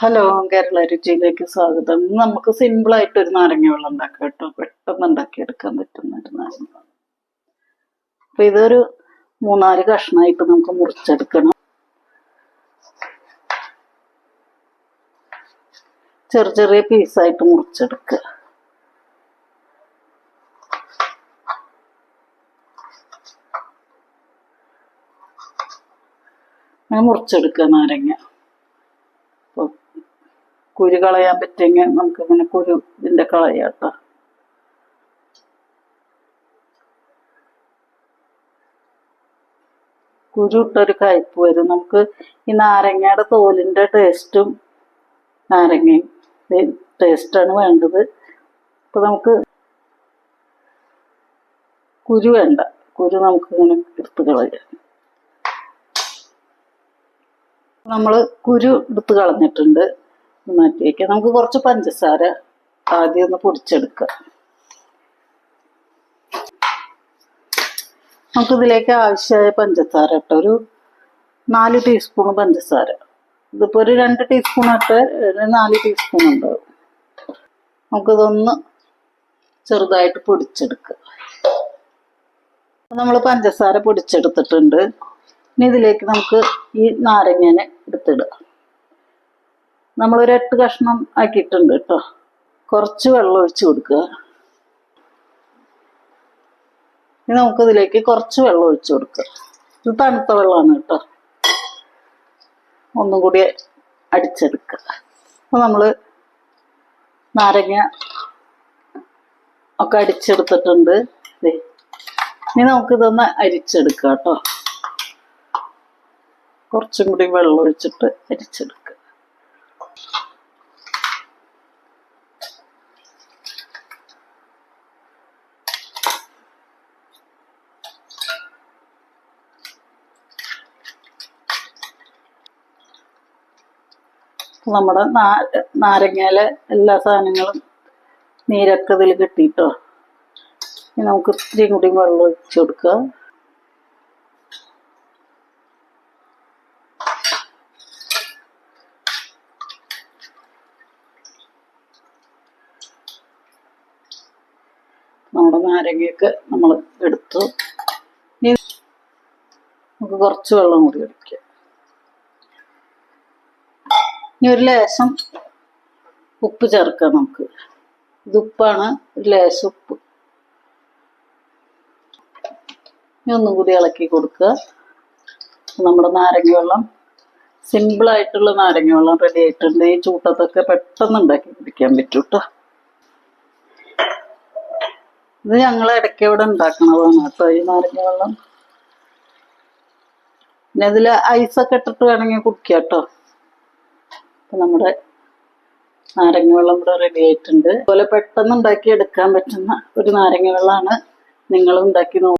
Hello Kerala രുചിയിലേക്ക് സ്വാഗതം. നമുക്ക് simple ആയിട്ട് ഒരു നാരങ്ങ വെള്ളം ഉണ്ടാക്കാം കേട്ടോ. പെട്ടെന്ന് ഉണ്ടാക്കിയെടുക്കാൻ പറ്റുന്ന ഒരു നാരങ്ങ അപ്പൊ ഇതൊരു മൂന്നാൽ കഷ്ണമായിട്ട് നമുക്ക് മുറിച്ചെടുക്കണം. ചെറിയ ചെറിയ പീസായിട്ട് മുറിച്ചെടുക്കുക. മുറിച്ചെടുക്കുക നാരങ്ങ. കുരു കളയാൻ പറ്റുമെങ്കിൽ നമുക്ക് ഇങ്ങനെ കുരു ഇതിന്റെ കളയാം കേട്ടോ കുരു കയ്പ്പ് വരും. നമുക്ക് ഈ നാരങ്ങയുടെ തോലിന്റെ ടേസ്റ്റും നാരങ്ങയും ടേസ്റ്റാണ് വേണ്ടത്. അപ്പൊ നമുക്ക് കുരു വേണ്ട. കുരു നമുക്ക് ഇങ്ങനെ എടുത്ത് കളയാം. നമ്മൾ കുരു എടുത്ത് കളഞ്ഞിട്ടുണ്ട്. മാറ്റി നമുക്ക് കുറച്ച് പഞ്ചസാര ആദ്യം ഒന്ന് പൊടിച്ചെടുക്കാം. നമുക്ക് ഇതിലേക്ക് ആവശ്യമായ പഞ്ചസാര ഇട്ടോ ഒരു നാല് ടീസ്പൂൺ പഞ്ചസാര. ഇതിപ്പോ ഒരു രണ്ട് ടീസ്പൂൺ ഇട്ട് നാല് ടീസ്പൂൺ ഉണ്ടാവും. നമുക്കിതൊന്ന് ചെറുതായിട്ട് പൊടിച്ചെടുക്കുക നമ്മൾ പഞ്ചസാര പൊടിച്ചെടുത്തിട്ടുണ്ട്. ഇനി ഇതിലേക്ക് നമുക്ക് ഈ നാരങ്ങനെ എടുത്തിടുക നമ്മളൊരു എട്ട് കഷ്ണം ആക്കിയിട്ടുണ്ട് കേട്ടോ. കുറച്ച് വെള്ളം ഒഴിച്ചു കൊടുക്കുക. ഇനി നമുക്കിതിലേക്ക് കുറച്ച് വെള്ളം ഒഴിച്ചു കൊടുക്കുക. ഇത് തണുത്ത വെള്ളമാണ് കേട്ടോ. ഒന്നും കൂടി അടിച്ചെടുക്കുക. അപ്പോൾ നമ്മൾ നാരങ്ങ ഒക്കെ അടിച്ചെടുത്തിട്ടുണ്ട്. ഇനി നമുക്കിതൊന്ന് അരിച്ചെടുക്കാം കേട്ടോ. കുറച്ചും കൂടി വെള്ളം ഒഴിച്ചിട്ട് അരിച്ചെടുക്കുക. നമ്മുടെ നാരങ്ങയിലെ എല്ലാ സാധനങ്ങളും നീരൊക്കെ ഇതിൽ കിട്ടിയിട്ടോ നമുക്ക് ഇത്തിരി കൂടി വെള്ളം ഒഴിച്ചു കൊടുക്കുക നമ്മുടെ നാരങ്ങയൊക്കെ നമ്മൾ എടുത്തു. ഇനി നമുക്ക് കുറച്ച് വെള്ളം കൂടി ഒഴിക്കാം. ഇനി ഒരു ലേശം ഉപ്പ് ചേർക്കാം നമുക്ക്. ഇത് ഉപ്പാണ് ഒരു ലേശം ഉപ്പ്. ഇനി ഒന്നും കൂടി ഇളക്കി കൊടുക്കുക. നമ്മുടെ നാരങ്ങ വെള്ളം സിമ്പിൾ ആയിട്ടുള്ള നാരങ്ങ വെള്ളം റെഡി ആയിട്ടുണ്ട്. ഈ ചൂട്ടത്തൊക്കെ പെട്ടെന്ന് ഉണ്ടാക്കി കുടിക്കാൻ പറ്റൂട്ടോ. ഇത് ഞങ്ങൾ ഇടയ്ക്ക് ഇവിടെ ഉണ്ടാക്കണതാണ് കേട്ടോ ഈ നാരങ്ങ വെള്ളം. പിന്നെ ഇതിൽ ഐസൊക്കെ ഇട്ടിട്ട് വേണമെങ്കിൽ കുടിക്കുക കേട്ടോ. നമ്മുടെ നാരങ്ങ വെള്ളം ഇവിടെ റെഡി ആയിട്ടുണ്ട്. അതുപോലെ പെട്ടെന്ന് ഉണ്ടാക്കി എടുക്കാൻ പറ്റുന്ന ഒരു നാരങ്ങ വെള്ളമാണ് നിങ്ങൾ ഉണ്ടാക്കി